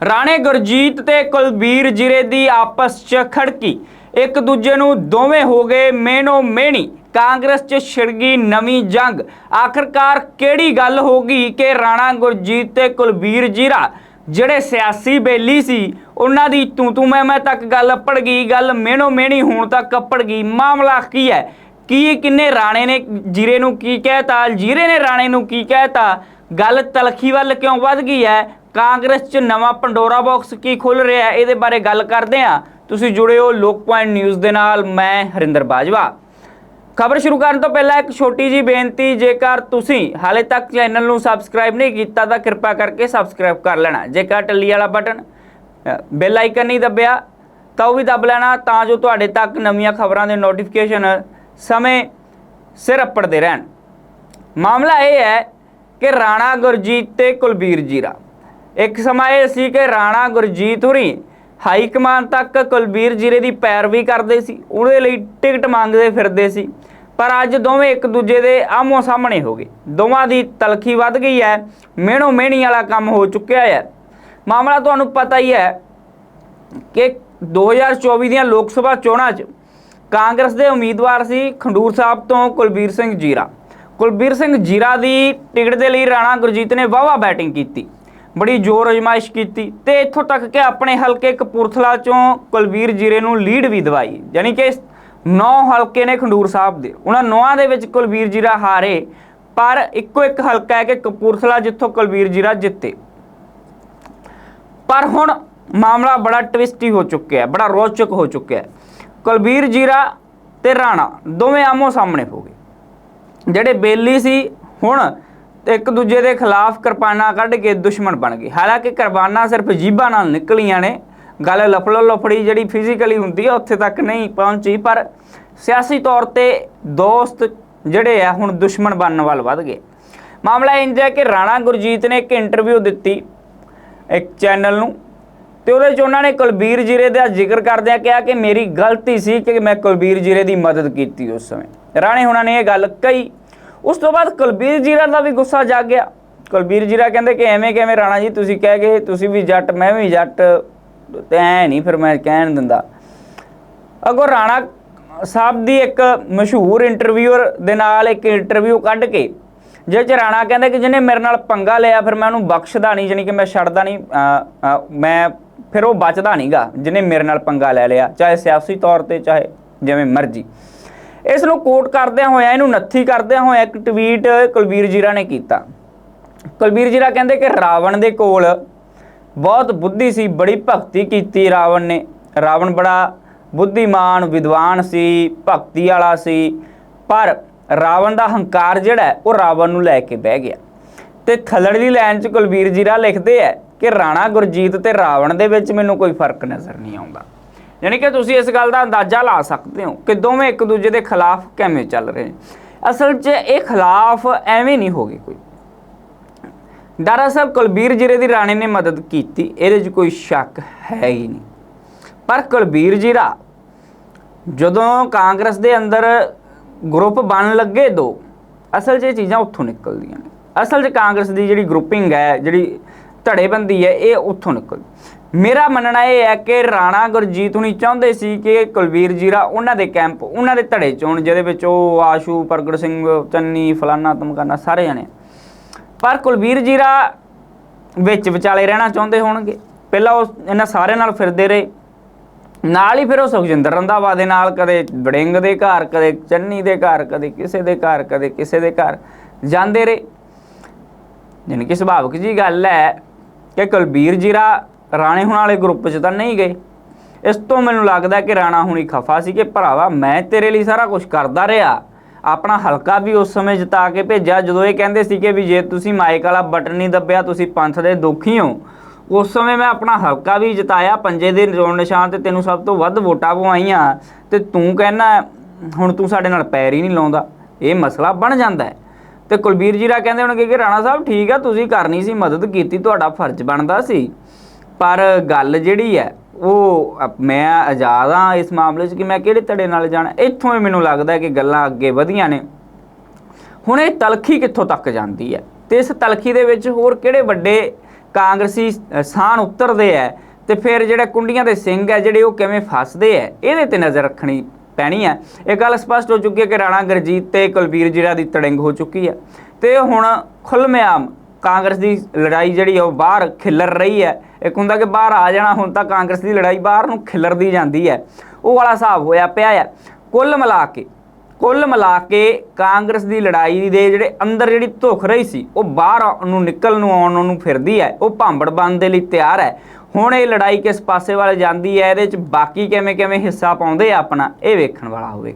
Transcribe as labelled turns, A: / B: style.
A: ਰਾਣੇ ਗੁਰਜੀਤ ਤੇ ਕੁਲਬੀਰ ਜਿਰੇ ਦੀ ਆਪਸ 'ਚ ਖੜਕੀ। ਇੱਕ ਦੂਜੇ ਨੂੰ ਦੋਵੇਂ ਹੋ ਗਏ ਮੇਨੋ ਮੇਣੀ। ਕਾਂਗਰਸ 'ਚ ਛਿੜ ਗਈ ਨਵੀਂ ਜੰਗ। ਆਖਰਕਾਰ ਕਿਹੜੀ ਗੱਲ ਹੋ ਗਈ ਕਿ ਰਾਣਾ ਗੁਰਜੀਤ ਤੇ ਕੁਲਬੀਰ ਜੀਰਾ, ਜਿਹੜੇ ਸਿਆਸੀ ਬੇਲੀ ਸੀ, ਉਹਨਾਂ ਦੀ ਤੂੰ ਤੂੰ ਮੈਂ ਮੈਂ ਤੱਕ ਗੱਲ ਅੱਪੜ ਗਈ, ਗੱਲ ਮੇਨੋ ਮੇਣੀ ਹੁਣ ਤੱਕ ਅੱਪੜ ਗਈ। ਮਾਮਲਾ ਕੀ ਹੈ? ਕੀ ਕਿੰਨੇ ਰਾਣੇ ਨੇ ਜੀਰੇ ਨੂੰ ਕੀ ਕਹਿਤਾ? ਜੀਰੇ ਨੇ ਰਾਣੇ ਨੂੰ ਕੀ ਕਹਿਤਾ? ਗੱਲ ਤਲਖੀ ਵੱਲ ਕਿਉਂ ਵੱਧ ਗਈ ਹੈ? ਕਾਂਗਰਸ 'ਚ ਨਵਾਂ ਪੰਡੋਰਾ ਬਾਕਸ ਕੀ ਖੁੱਲ ਰਿਹਾ ਹੈ? ਇਹਦੇ ਬਾਰੇ ਗੱਲ ਕਰਦੇ ਹਾਂ। ਤੁਸੀਂ ਜੁੜੇ ਹੋ ਲੋਕ ਪੁਆਇੰਟ ਨਿਊਜ਼ ਦੇ ਨਾਲ। ਮੈਂ ਹਰਿੰਦਰ ਬਾਜਵਾ। ਖਬਰ ਸ਼ੁਰੂ ਕਰਨ ਤੋਂ ਪਹਿਲਾਂ ਇੱਕ ਛੋਟੀ ਜੀ ਬੇਨਤੀ, ਜੇਕਰ ਤੁਸੀਂ ਹਾਲੇ ਤੱਕ ਚੈਨਲ ਨੂੰ ਸਬਸਕ੍ਰਾਈਬ ਨਹੀਂ ਕੀਤਾ, ਤਾਂ ਕਿਰਪਾ ਕਰਕੇ ਸਬਸਕ੍ਰਾਈਬ ਕਰ ਲੈਣਾ। ਜੇਕਰ ਟੱਲੀ ਵਾਲਾ ਬਟਨ ਬੈਲ ਆਈਕਨ ਨਹੀਂ ਦੱਬਿਆ, ਤਾਂ ਉਹ ਵੀ ਦੱਬ ਲੈਣਾ, ਤਾਂ ਜੋ ਤੁਹਾਡੇ ਤੱਕ ਨਵੀਆਂ ਖਬਰਾਂ ਦੇ ਨੋਟੀਫਿਕੇਸ਼ਨ ਸਮੇਂ ਸਿਰ ਅੱਪੜਦੇ ਰਹਿਣ। ਮਾਮਲਾ ਇਹ ਹੈ ਕਿ ਰਾਣਾ ਗੁਰਜੀਤ ਤੇ ਕੁਲਬੀਰ ਜੀਰਾ ਇੱਕ ਸਮਾਂ ਇਹ ਸੀ ਕਿ ਰਾਣਾ ਗੁਰਜੀਤ ਹੁਰੀ ਹਾਈ ਕਮਾਨ ਤੱਕ ਕੁਲਬੀਰ ਜੀਰੇ ਦੀ ਪੈਰਵੀ ਕਰਦੇ ਸੀ। ਉਹਦੇ ਲਈ ਟਿਕਟ ਮੰਗਦੇ ਫਿਰਦੇ ਸੀ। ਪਰ ਅੱਜ ਦੋਵੇਂ ਇੱਕ ਦੂਜੇ ਦੇ ਆਮੋ ਸਾਹਮਣੇ ਹੋ ਗਏ। ਦੋਵਾਂ ਦੀ ਤਲਖੀ ਵੱਧ ਗਈ ਹੈ। ਮਿਹਣੋ ਮਿਹਣੀ ਵਾਲਾ ਕੰਮ ਹੋ ਚੁੱਕਿਆ ਹੈ। ਮਾਮਲਾ ਤੁਹਾਨੂੰ ਪਤਾ ਹੀ ਹੈ ਕਿ 2024 ਦੀਆਂ ਲੋਕ ਸਭਾ ਚੋਣਾਂ 'ਚ ਕਾਂਗਰਸ ਦੇ ਉਮੀਦਵਾਰ ਸੀ ਖੰਡੂਰ ਸਾਹਿਬ ਤੋਂ ਕੁਲਬੀਰ ਸਿੰਘ ਜੀਰਾ। ਕੁਲਬੀਰ ਸਿੰਘ ਜੀਰਾ ਦੀ ਟਿਕਟ ਦੇ ਲਈ ਰਾਣਾ ਗੁਰਜੀਤ ਨੇ ਵਾਵਾ ਬੈਟਿੰਗ ਕੀਤੀ। ਬੜੀ ਜ਼ੋਰ ਅਜਮਾਇਸ਼ ਕੀਤੀ ਤੇ ਇੱਥੋਂ ਤੱਕ ਕਿ ਆਪਣੇ ਹਲਕੇ ਕਪੂਰਥਲਾ ਚੋਂ ਕੁਲਬੀਰ ਜੀਰੇ ਨੂੰ ਲੀਡ ਵੀ ਦਵਾਈ, ਯਾਨੀ ਕਿ ਨੌ ਹਲਕੇ ਨੇ ਖੰਡੂਰ ਸਾਹਿਬ ਦੇ। ਉਹਨਾਂ ਨੌਆਂ ਦੇ ਵਿੱਚ ਕੁਲਬੀਰ ਜੀਰਾ ਹਾਰੇ, ਪਰ ਇੱਕੋ ਇੱਕ ਹਲਕਾ ਹੈ ਕਿ ਕਪੂਰਥਲਾ ਜਿੱਥੋਂ ਕੁਲਬੀਰ ਜੀਰਾ ਜਿੱਤੇ। ਪਰ ਹੁਣ ਮਾਮਲਾ ਬੜਾ ਟਵਿਸਟੀ ਹੋ ਚੁੱਕਿਆ ਹੈ, ਬੜਾ ਰੋਚਕ ਹੋ ਚੁੱਕਿਆ ਹੈ। ਕੁਲਬੀਰ ਜੀਰਾ ਤੇ ਰਾਣਾ ਦੋਵੇਂ ਆਮੋ ਸਾਹਮਣੇ ਹੋ ਗਏ। ਜਿਹੜੇ ਬੇਲੀ ਸੀ, ਹੁਣ ਇੱਕ ਦੂਜੇ ਦੇ ਖਿਲਾਫ ਕਿਰਪਾਨਾਂ ਕੱਢ ਕੇ ਦੁਸ਼ਮਣ ਬਣ ਗਏ। ਹਾਲਾਂਕਿ ਕਿਰਪਾਨਾਂ ਸਿਰਫ ਜੀਬਾਂ ਨਾਲ ਨਿਕਲੀਆਂ ਨੇ। ਗੱਲ ਲਫੜੋ ਲਫੜੀ ਜਿਹੜੀ ਫਿਜ਼ੀਕਲੀ ਹੁੰਦੀ ਆ, ਉੱਥੇ ਤੱਕ ਨਹੀਂ ਪਹੁੰਚੀ, ਪਰ ਸਿਆਸੀ ਤੌਰ ਤੇ ਦੋਸਤ ਜਿਹੜੇ ਆ, ਹੁਣ ਦੁਸ਼ਮਣ ਬਣਨ ਵੱਲ ਵੱਧ ਗਏ। ਮਾਮਲਾ ਇੰਜ ਹੈ ਕਿ ਰਾਣਾ ਗੁਰਜੀਤ ਨੇ ਇੱਕ ਇੰਟਰਵਿਊ ਦਿੱਤੀ ਇੱਕ ਚੈਨਲ ਨੂੰ, ਤੇ ਉਹਦੇ ਚ ਉਹਨਾਂ ਨੇ ਕੁਲਬੀਰ ਜੀਰੇ ਦਾ ਜ਼ਿਕਰ ਕਰਦਿਆਂ ਕਿਹਾ ਕਿ ਮੇਰੀ ਗਲਤੀ ਸੀ ਕਿ ਮੈਂ ਕੁਲਬੀਰ ਜੀਰੇ ਦੀ ਮਦਦ ਕੀਤੀ ਉਸ ਸਮੇਂ। ਰਾਣੇ ਹੁਣਾਂ ਨੇ ਇਹ ਗੱਲ ਕਹੀ ਉਸ ਤੋਂ ਬਾਅਦ ਕੁਲਬੀਰ ਜੀਰਾ ਦਾ ਵੀ ਗੁੱਸਾ ਜਾਗ ਗਿਆ। ਕੁਲਬੀਰ ਜੀਰਾ ਕਹਿੰਦੇ ਕਿ ਐਵੇਂ ਕਿਵੇਂ ਰਾਣਾ ਜੀ, ਤੁਸੀਂ ਕਹਿ ਗਏ, ਤੁਸੀਂ ਵੀ ਜੱਟ, ਮੈਂ ਵੀ ਜੱਟ, ਤੇ ਐ ਨਹੀਂ ਫਿਰ ਮੈਂ ਕਹਿਣ ਦਿੰਦਾ। ਅਗੋ ਰਾਣਾ ਸਾਹਿਬ ਦੀ ਇੱਕ ਮਸ਼ਹੂਰ ਇੰਟਰਵਿਊਅਰ ਦੇ ਨਾਲ ਇੱਕ ਇੰਟਰਵਿਊ ਕੱਢ ਕੇ, ਜਿਹਦੇ ਚ ਰਾਣਾ ਕਹਿੰਦਾ ਕਿ ਜਿਹਨੇ ਮੇਰੇ ਨਾਲ ਪੰਗਾ ਲਿਆ, ਫਿਰ ਮੈਂ ਉਹਨੂੰ ਬਖਸ਼ਦਾ ਨਹੀਂ, ਜਾਣੀ ਕਿ ਮੈਂ ਛੱਡਦਾ ਨਹੀਂ ਮੈਂ ਫਿਰ ਉਹ ਬਚਦਾ ਨਹੀਂਗਾ ਜਿਹਨੇ ਮੇਰੇ ਨਾਲ ਪੰਗਾ ਲੈ ਲਿਆ, ਚਾਹੇ ਸਿਆਸੀ ਤੌਰ ਤੇ, ਚਾਹੇ ਜਿਵੇਂ ਮਰਜ਼ੀ। ਇਸ ਨੂੰ ਕੋਟ ਕਰਦਿਆਂ ਹੋਇਆਂ, ਇਹਨੂੰ ਨੱਥੀ ਕਰਦਿਆਂ ਹੋਇਆਂ ਇੱਕ ਟਵੀਟ ਕੁਲਬੀਰ ਜੀਰਾ ਨੇ ਕੀਤਾ। ਕੁਲਬੀਰ ਜੀਰਾ ਕਹਿੰਦੇ ਕਿ ਰਾਵਣ ਦੇ ਕੋਲ ਬਹੁਤ ਬੁੱਧੀ ਸੀ, ਬੜੀ ਭਗਤੀ ਕੀਤੀ ਰਾਵਣ ਨੇ। ਰਾਵਣ ਬੜਾ ਬੁੱਧੀਮਾਨ, ਵਿਦਵਾਨ ਸੀ, ਭਗਤੀ ਵਾਲਾ ਸੀ, ਪਰ ਰਾਵਣ ਦਾ ਹੰਕਾਰ ਜਿਹੜਾ ਉਹ ਰਾਵਣ ਨੂੰ ਲੈ ਕੇ ਬਹਿ ਗਿਆ। ਤੇ ਥੱਲੜਲੀ ਲਾਈਨ 'ਚ ਕੁਲਬੀਰ ਜੀਰਾ ਲਿਖਦੇ ਆ ਕਿ ਰਾਣਾ ਗੁਰਜੀਤ ਤੇ ਰਾਵਣ ਦੇ ਵਿੱਚ ਮੈਨੂੰ ਕੋਈ ਫ਼ਰਕ ਨਜ਼ਰ ਨਹੀਂ ਆਉਂਦਾ। ਯਾਨੀ ਕਿ ਤੁਸੀਂ ਇਸ ਗੱਲ ਦਾ ਅੰਦਾਜ਼ਾ ਲਾ ਸਕਦੇ ਹੋ ਕਿ ਦੋਵੇਂ ਇੱਕ ਦੂਜੇ ਦੇ ਖਿਲਾਫ ਕਿਵੇਂ ਚੱਲ ਰਹੇ ਅਸਲ 'ਚ ਇਹ ਖਿਲਾਫ ਐਵੇਂ ਨਹੀਂ ਹੋ ਗਏ ਕੋਈ। ਦਰਅਸਲ ਕੁਲਬੀਰ ਜੀਰੇ ਦੀ ਰਾਣੇ ਨੇ ਮਦਦ ਕੀਤੀ, ਇਹਦੇ 'ਚ ਕੋਈ ਸ਼ੱਕ ਹੈ ਹੀ ਨਹੀਂ। ਪਰ ਕੁਲਬੀਰ ਜੀਰਾ, ਜਦੋਂ ਕਾਂਗਰਸ ਦੇ ਅੰਦਰ ਗਰੁੱਪ ਬਣ ਲੱਗੇ ਦੋ, ਅਸਲ 'ਚ ਇਹ ਚੀਜ਼ਾਂ ਉੱਥੋਂ ਨਿਕਲਦੀਆਂ ਨੇ। ਅਸਲ 'ਚ ਕਾਂਗਰਸ ਦੀ ਜਿਹੜੀ ਗਰੁੱਪਿੰਗ ਹੈ, ਜਿਹੜੀ ਧੜੇਬੰਦੀ ਹੈ, ਇਹ ਉੱਥੋਂ ਨਿਕਲਦੀ। ਮੇਰਾ ਮੰਨਣਾ ਇਹ ਹੈ ਕਿ ਰਾਣਾ ਗੁਰਜੀਤ ਹੁਣੀ ਚਾਹੁੰਦੇ ਸੀ ਕਿ ਕੁਲਵੀਰ ਜੀਰਾ ਉਹਨਾਂ ਦੇ ਕੈਂਪ, ਉਹਨਾਂ ਦੇ ਧੜੇ ਚੋਣ ਜਿਹਦੇ ਵਿੱਚ ਉਹ ਆਸ਼ੂ, ਪ੍ਰਗਟ ਸਿੰਘ, ਚੰਨੀ, ਫਲਾਨਾ, ਤਮਕਾਨਾ ਸਾਰੇ ਜਣੇ। ਪਰ ਕੁਲਵੀਰ ਜੀਰਾ ਵਿੱਚ ਵਿਚਾਲੇ ਰਹਿਣਾ ਚਾਹੁੰਦੇ ਹੋਣਗੇ। ਪਹਿਲਾਂ ਉਹ ਇਹਨਾਂ ਸਾਰਿਆਂ ਨਾਲ ਫਿਰਦੇ ਰਹੇ। ਨਾਲ ਹੀ ਫਿਰ ਉਹ ਸੁਖਜਿੰਦਰ ਰੰਧਾਵਾ ਦੇ ਨਾਲ ਕਦੇ ਵੜਿੰਗ ਦੇ ਘਰ, ਕਦੇ ਚੰਨੀ ਦੇ ਘਰ, ਕਦੇ ਕਿਸੇ ਦੇ ਘਰ, ਕਦੇ ਕਿਸੇ ਦੇ ਘਰ ਜਾਂਦੇ ਰਹੇ। ਜਾਣੀ ਕਿ ਸੁਭਾਵਿਕ ਜੀ ਗੱਲ ਹੈ ਕਿ ਕੁਲਬੀਰ ਜੀਰਾ ਰਾਣੇ ਹੁਣ ਵਾਲੇ ਗਰੁੱਪ 'ਚ ਤਾਂ ਨਹੀਂ ਗਏ। ਇਸ ਤੋਂ ਮੈਨੂੰ ਲੱਗਦਾ ਕਿ ਰਾਣਾ ਹੁਣੀ ਖਫਾ ਸੀ ਕਿ ਭਰਾਵਾ, ਮੈਂ ਤੇਰੇ ਲਈ ਸਾਰਾ ਕੁਝ ਕਰਦਾ ਰਿਹਾ। ਆਪਣਾ ਹਲਕਾ ਵੀ ਉਸ ਸਮੇਂ ਜਿਤਾ ਕੇ ਭੇਜਿਆ, ਜਦੋਂ ਇਹ ਕਹਿੰਦੇ ਸੀ ਕਿ ਵੀ ਜੇ ਤੁਸੀਂ ਮਾਈਕ ਵਾਲਾ ਬਟਨ ਨਹੀਂ ਦੱਬਿਆ, ਤੁਸੀਂ ਪੰਥ ਦੇ ਦੁਖੀ ਹੋ। ਉਸ ਸਮੇਂ ਮੈਂ ਆਪਣਾ ਹਲਕਾ ਵੀ ਜਿਤਾਇਆ, ਪੰਜੇ ਦੇ ਚੋਣ ਨਿਸ਼ਾਨ ਤੇ ਤੈਨੂੰ ਸਭ ਤੋਂ ਵੱਧ ਵੋਟਾਂ ਪਵਾਈਆਂ। ਤੇ ਤੂੰ ਕਹਿਣਾ, ਹੁਣ ਤੂੰ ਸਾਡੇ ਨਾਲ ਪੈਰ ਹੀ ਨਹੀਂ ਲਾਉਂਦਾ। ਇਹ ਮਸਲਾ ਬਣ ਜਾਂਦਾ ਹੈ। ਤੇ ਕੁਲਬੀਰ ਜੀਰਾ ਕਹਿੰਦੇ ਹੋਣਗੇ ਕਿ ਰਾਣਾ ਸਾਹਿਬ, ਠੀਕ ਆ, ਤੁਸੀਂ ਕਰਨੀ ਸੀ ਮਦਦ ਕੀਤੀ, ਤੁਹਾਡਾ ਫਰਜ਼ ਬਣਦਾ ਸੀ। ਪਰ ਗੱਲ ਜਿਹੜੀ ਹੈ ਉਹ ਮੈਂ ਆਜ਼ਾਦ ਹਾਂ ਇਸ ਮਾਮਲੇ 'ਚ ਕਿ ਮੈਂ ਕਿਹੜੇ ਧੜੇ ਨਾਲ ਜਾਣਾ? ਇੱਥੋਂ ਹੀ ਮੈਨੂੰ ਲੱਗਦਾ ਕਿ ਗੱਲਾਂ ਅੱਗੇ ਵਧੀਆਂ ਨੇ। ਹੁਣ ਇਹ ਤਲਖੀ ਕਿੱਥੋਂ ਤੱਕ ਜਾਂਦੀ ਹੈ? ਤੇ ਇਸ ਤਲਖੀ ਦੇ ਵਿੱਚ ਹੋਰ ਕਿਹੜੇ ਵੱਡੇ ਕਾਂਗਰਸੀ ਅ, ਸਾਨ ਉਤਰਦੇ ਐ ਤੇ ਫਿਰ ਜਿਹੜੇ ਕੁੰਡੀਆਂ ਦੇ ਸਿੰਘ ਹੈ ਜਿਹੜੇ ਉਹ ਕਿਵੇਂ ਫਸਦੇ ਐ ਇਹਦੇ ਤੇ ਨਜ਼ਰ ਰੱਖਣੀ ਪੈਣੀ ਹੈ। ਇਹ ਗੱਲ ਸਪਸ਼ਟ ਹੋ ਚੁੱਕੀ ਹੈ ਕਿ ਰਾਣਾ ਗੁਰਜੀਤ ਤੇ ਕੁਲਵੀਰ ਜੀਰਾ ਦੀ ਤੜਿੰਗ ਹੋ ਚੁੱਕੀ ਹੈ। ਤੇ ਹੁਣ ਖੁੱਲਮਿਆਮ ਕਾਂਗਰਸ ਦੀ ਲੜਾਈ ਜਿਹੜੀ ਆ ਉਹ ਬਾਹਰ ਖਿੱਲਰ ਰਹੀ ਹੈ। ਇੱਕ ਹੁੰਦਾ ਕਿ ਬਾਹਰ ਆ ਜਾਣਾ, ਹੁਣ ਤਾਂ ਕਾਂਗਰਸ ਦੀ ਲੜਾਈ ਬਾਹਰ ਨੂੰ ਖਿੱਲਰਦੀ ਜਾਂਦੀ ਹੈ। ਉਹ ਵਾਲਾ ਹਿਸਾਬ ਹੋਇਆ ਪਿਆ ਹੈ ਕੁੱਲ ਮਿਲਾ ਕੇ, ਕੁੱਲ ਮਿਲਾ ਕੇ ਕਾਂਗਰਸ ਦੀ ਲੜਾਈ ਦੇ ਜਿਹੜੇ ਅੰਦਰ ਜਿਹੜੀ ਧੁਖ ਰਹੀ ਸੀ, ਉਹ ਬਾਹਰ ਨੂੰ ਨਿਕਲ ਨੂੰ ਆਉਣ ਨੂੰ ਫਿਰਦੀ ਹੈ। ਉਹ ਭਾਂਬੜ ਬੰਦ ਦੇ ਲਈ ਤਿਆਰ ਹੈ। ਹੁਣ ਇਹ ਲੜਾਈ ਕਿਸ ਪਾਸੇ ਵੱਲ ਜਾਂਦੀ ਹੈ, ਇਹਦੇ ਚ ਬਾਕੀ ਕਿਵੇਂ ਕਿਵੇਂ ਹਿੱਸਾ ਪਾਉਂਦੇ ਆ ਆਪਣਾ, ਇਹ ਵੇਖਣ ਵਾਲਾ ਹੋਵੇ